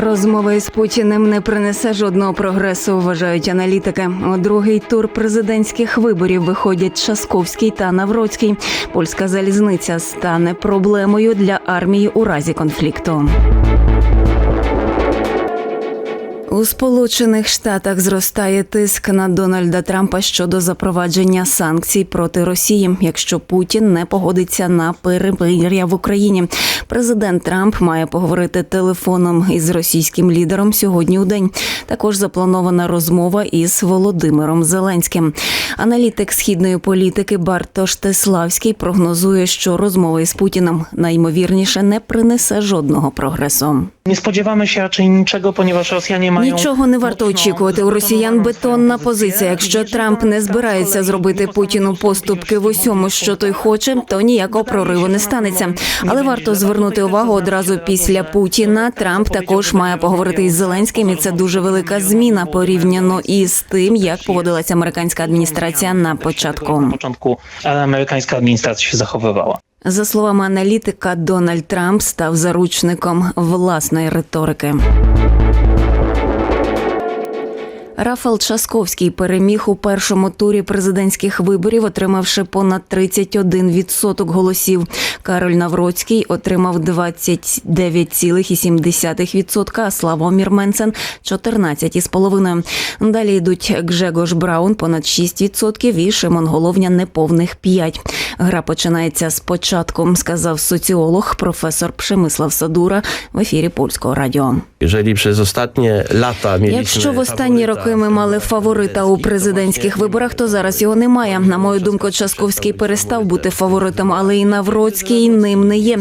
Розмова із Путіним не принесе жодного прогресу, вважають аналітики. У другий тур президентських виборів виходять Часковський та Навроцький. Польська залізниця стане проблемою для армії у разі конфлікту. У Сполучених Штатах зростає тиск на Дональда Трампа щодо запровадження санкцій проти Росії, якщо Путін не погодиться на перемир'я в Україні. Президент Трамп має поговорити телефоном із російським лідером сьогодні у день. Також запланована розмова із Володимиром Зеленським. Аналітик східної політики Бартош Теславський прогнозує, що розмова із Путіном найімовірніше не принесе жодного прогресу. Nie spodziewamy się raczej niczego, ponieważ Rosjanie mają Нічого не варто очікувати. У росіян бетонна позиція. Якщо Трамп не збирається зробити Путіну поступки в усьому, що той хоче, то ніякого прориву не станеться. Але варто звернути увагу одразу після Путіна. Трамп також має поговорити із Зеленським, і це дуже велика зміна порівняно із тим, як поводилася американська адміністрація на початку. Początku amerykańska administracja się zachowywała. За словами аналітика, Дональд Трамп став заручником власної риторики. Рафал Часковський переміг у першому турі президентських виборів, отримавши понад 31% голосів. Кароль Навроцький отримав 29,7%, а Славомір Менцен – 14,5%. Далі йдуть Гжегош Браун понад 6% і Шимон Головня неповних 5%. Гра починається спочатку, сказав соціолог професор Пшемислав Садура в ефірі польського радіо. Przez ostatnie lata mieliśmy Якщо в останні faworyta роки ми мали фаворита у президентських виборах, то зараз його немає. На мою думку, Часковський перестав бути фаворитом, але і Навроцький ним не є.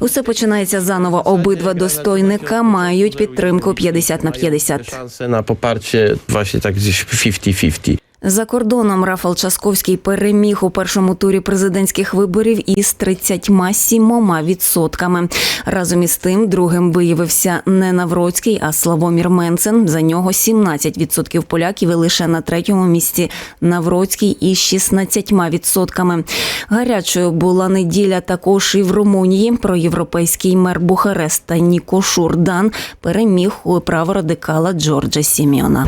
Усе починається заново. Обидва достойника мають підтримку 50 на 50. Шанси на poparcie ваші так gdzieś 50-50. За кордоном Рафал Часковський переміг у першому турі президентських виборів із 37 відсотками. Разом із тим, другим виявився не Навроцький, а Славомір Менцен. За нього 17 відсотків поляків і лише на третьому місці Навроцький із 16 відсотками. Гарячою була неділя також і в Румунії. Проєвропейський мер Бухареста Ніко Шурдан переміг у праворадикала Джорджа Сіміона.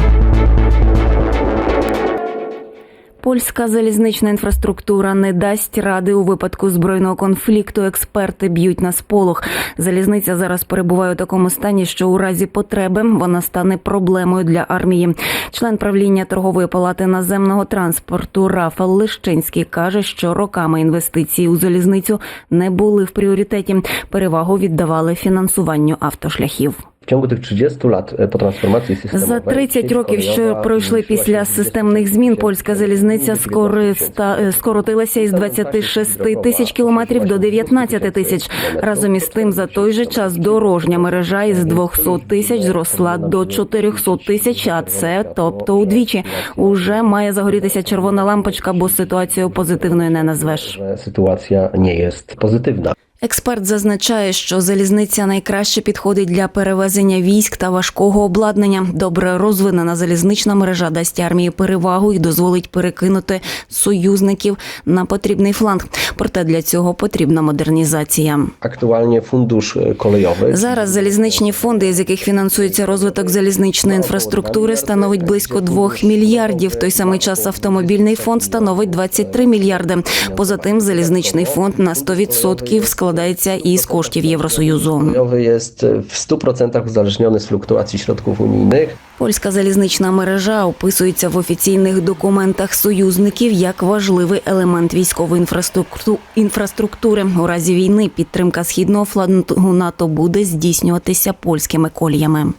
Польська залізнична інфраструктура не дасть ради у випадку збройного конфлікту. Експерти б'ють на сполох. Залізниця зараз перебуває у такому стані, що у разі потреби вона стане проблемою для армії. Член правління торгової палати наземного транспорту Рафал Лищинський каже, що роками інвестиції у залізницю не були в пріоритеті. Перевагу віддавали фінансуванню автошляхів. W ciągu tych 30 lat e, po transformacji systemowej За 30 років, що пройшли після системних змін, польська залізниця скориста е, скоротилася із 26 тисяч кілометрів до 19 тисяч. Разом із тим, за той же час дорожня мережа із 200 тисяч зросла до 400 тисяч. А це тобто удвічі уже має загорітися червона лампочка, бо ситуацію позитивною не назвеш. sytuacja nie jest pozytywna. Експерт зазначає, що залізниця найкраще підходить для перевезення військ та важкого обладнання. Добре розвинена залізнична мережа дасть армії перевагу і дозволить перекинути союзників на потрібний фланг. Проте для цього потрібна модернізація. Aktualnie fundusz e, kolejowy Зараз залізничні фонди, з яких фінансується розвиток залізничної інфраструктури, становить близько 2 мільярдів. В той самий час автомобільний фонд становить 23 мільярди. Поза тим, залізничний фонд на 100% складається із коштів Євросоюзу. jest e, w 100% uzależniony z fluktuacji środków unijnych. Польська залізнична мережа описується в офіційних документах союзників як важливий елемент військової інфраструкту- інфраструктури. У разі війни підтримка східного флангу НАТО буде здійснюватися польськими коліями.